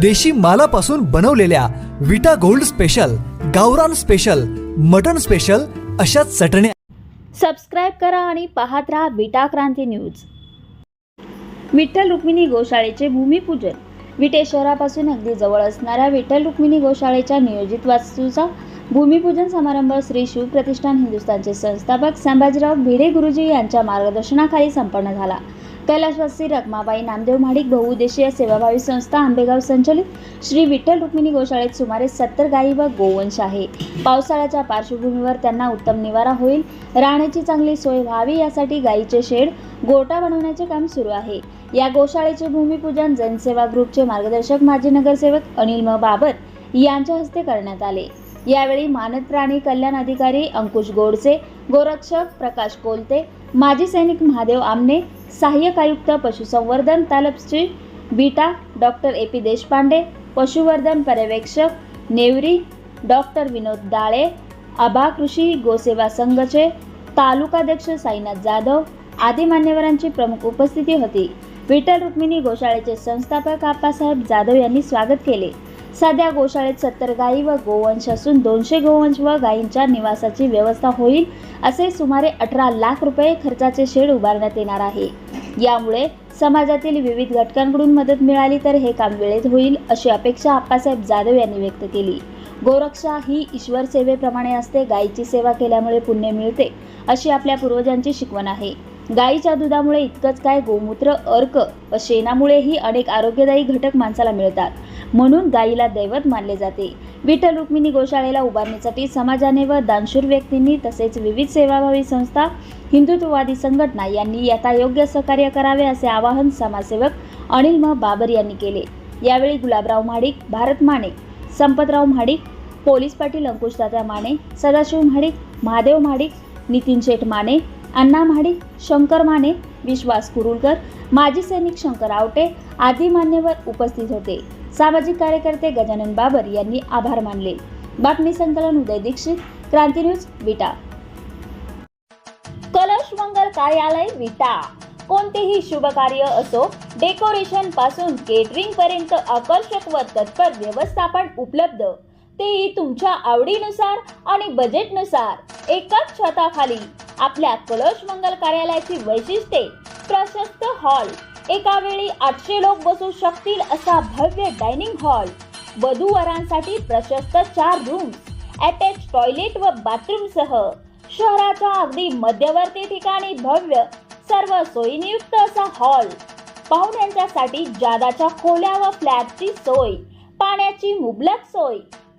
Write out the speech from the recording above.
देशी मालापासून बनवलेल्या विटा गोल्ड स्पेशल गावरान स्पेशल मटन स्पेशल अशा चटण्या सबस्क्राईब करा आणि पाहत राहा विटा क्रांती न्यूज. विठ्ठल रुक्मिणी गोशाळेचे भूमिपूजन. विटे शहरापासून अगदी जवळ असणाऱ्या विठ्ठल रुक्मिणी गोशाळेच्या नियोजित वास्तूचा भूमिपूजन समारंभ श्री शिवप्रतिष्ठान हिंदुस्थानचे संस्थापक संभाजीराव भिडे गुरुजी यांच्या मार्गदर्शनाखाली संपन्न झाला. कैलासवासी रखमाबाई नामदेव महाडिक बहुउद्देशीय सेवाभावी संस्था आंबेगाव संचलित श्री विठ्ठल रुक्मिणी गोशाळेत सुमारे सत्तर गायी व गोवंश आहे. पावसाळ्याच्या पार्श्वभूमीवर त्यांना उत्तम निवारा होईल. राहण्याची चांगली सोय व्हावी यासाठी गायीचे शेड गोटा बनवण्याचे काम सुरू आहे. या गोशाळेचे भूमिपूजन जनसेवा ग्रुपचे मार्गदर्शक माजी नगरसेवक अनिल म. बाबर यांच्या हस्ते करण्यात आले. यावेळी मानद प्राणी कल्याण अधिकारी अंकुश गोडसे गोरक्षक प्रकाश कोलते माजी सैनिक महादेव आमने सहाय्यक आयुक्त पशुसंवर्धन तालपश्री बीटा डॉक्टर ए पी देशपांडे पशुवर्धन पर्यवेक्षक नेवरी डॉक्टर विनोद दाळे आभा कृषी गोसेवा संघचे तालुकाध्यक्ष साईनाथ जाधव आदी मान्यवरांची प्रमुख उपस्थिती होती. विठ्ठल रुक्मिणी गोशाळेचे संस्थापक आप्पासाहेब जाधव यांनी स्वागत केले. सध्या गोशाळेत सत्तर गायी व गोवंश असून दोनशे गोवंश व गायींच्या निवासाची व्यवस्था होईल असे सुमारे अठरा लाख रुपये खर्चाचे शेड उभारण्यात येणार आहे. यामुळे समाजातील विविध घटकांकडून मदत मिळाली तर हे काम वेळेत होईल अशी अपेक्षा आप्पासाहेब जाधव यांनी व्यक्त केली. गोरक्षा ही ईश्वर सेवेप्रमाणे असते गायीची सेवा केल्यामुळे पुण्य मिळते अशी आपल्या पूर्वजांची शिकवण आहे. गायीच्या दुधामुळे इतकंच काय? गोमूत्र अर्क व शेणामुळेही अनेक आरोग्यदायी घटक माणसाला मिळतात. म्हणून गायीला दैवत मानले जाते. विठ्ठल रुक्मिणी गोशाळेला उभारण्यासाठी समाजाने व दानशूर व्यक्तींनी तसेच विविध सेवाभावी संस्था हिंदुत्ववादी संघटना यांनी यथा योग्य सहकार्य करावे असे आवाहन समाजसेवक अनिल म. बाबर यांनी केले. यावेळी गुलाबराव महाडिक भारत माने संपतराव महाडिक पोलीस पाटील अंकुशदादा माने सदाशिव महाडिक महादेव म्हाडिक नितीन शेठ माने अण्णा म्हाडी शंकर माने विश्वास कुरुलकर माजी सैनिक शंकर आवटे आदी मान्यवर उपस्थित होते. सामाजिक कार्यकर्ते गजानन बाबर यांनी आभार मानले. बातमी संकलन उदय दीक्षित क्रांती न्यूज विटा. कलश मंगल कार्यालय विटा. कोणतेही शुभ कार्य असो डेकोरेशनपासून केटरिंग पर्यंत आकर्षक व तत्पर व्यवस्थापन उपलब्ध. तेही तुमच्या आवडीनुसार आणि बजेटनुसार एकाच छताखाली आपल्या कलश मंगल कार्यालयाची वैशिष्ट्ये प्रशस्त हॉल एका वेळी आठशे लोक बसू शकतील असा भव्य डायनिंग हॉल वधूवरांसाठी प्रशस्त चार रूम्स अटॅच टॉयलेट व बाथरूम सह शहराच्या अगदी मध्यवर्ती ठिकाणी भव्य सर्व सोयीनियुक्त असा हॉल पाहुण्यांच्यासाठी जादाच्या खोल्या व फ्लॅटची सोय पाण्याची मुबलक सोय